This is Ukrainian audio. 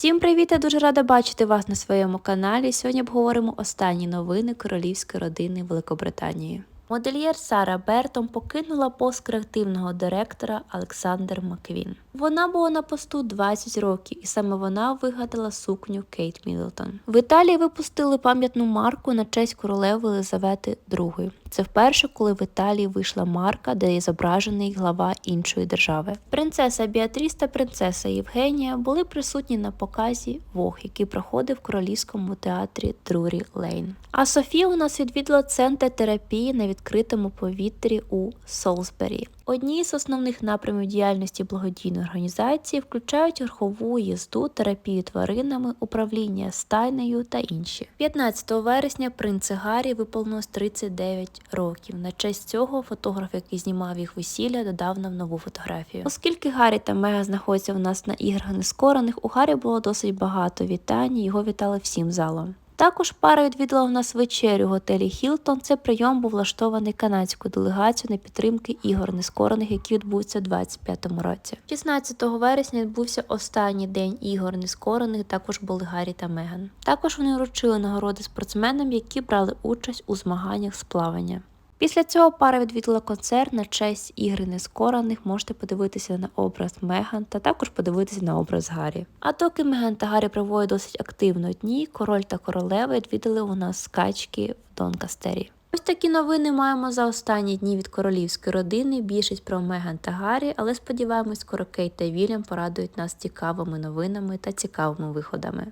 Всім привіт! Я дуже рада бачити вас на своєму каналі. Сьогодні обговоримо останні новини королівської родини Великобританії. Модельєр Сара Бертон покинула пост креативного директора Олександр Маквін. Вона була на посту 20 років, і саме вона вигадала сукню Кейт Мідлтон. В Італії випустили пам'ятну марку на честь королеви Елизавети II. Це вперше, коли в Італії вийшла марка, де зображений глава іншої держави. Принцеса Біатріс та принцеса Євгенія були присутні на показі Вог, який проходив в королівському театрі Друрі Лейн. А Софія у нас відвідала центр терапії на відкритому повітрі у Солсбері. Одні з основних напрямів діяльності благодійної організації включають верхову їзду, терапію тваринами, управління стайнею та інші. 15 вересня принцу Гаррі виповнилось 39 років. На честь цього фотограф, який знімав їх весілля, додав нам нову фотографію. Оскільки Гаррі та Мега знаходяться у нас на іграх нескорених, у Гаррі було досить багато вітань. Його вітали всім залом. Також пара відвідала у нас вечерю в готелі Хілтон. Це прийом був влаштований канадською делегацією на підтримки ігор нескорених, які відбудуться у 2025 році. 16 вересня відбувся останній день ігор нескорених. Також були Гаррі та Меган. Також вони вручили нагороди спортсменам, які брали участь у змаганнях з плавання. Після цього пара відвідала концерт на честь ігри нескорених. Можете подивитися на образ Меган та також подивитися на образ Гаррі. А доки Меган та Гаррі проводять досить активно дні, король та королева відвідали у нас скачки в Донкастері. Ось такі новини маємо за останні дні від королівської родини. Більшість про Меган та Гаррі, але сподіваємось, скоро Кейт та Вільям порадують нас цікавими новинами та цікавими виходами.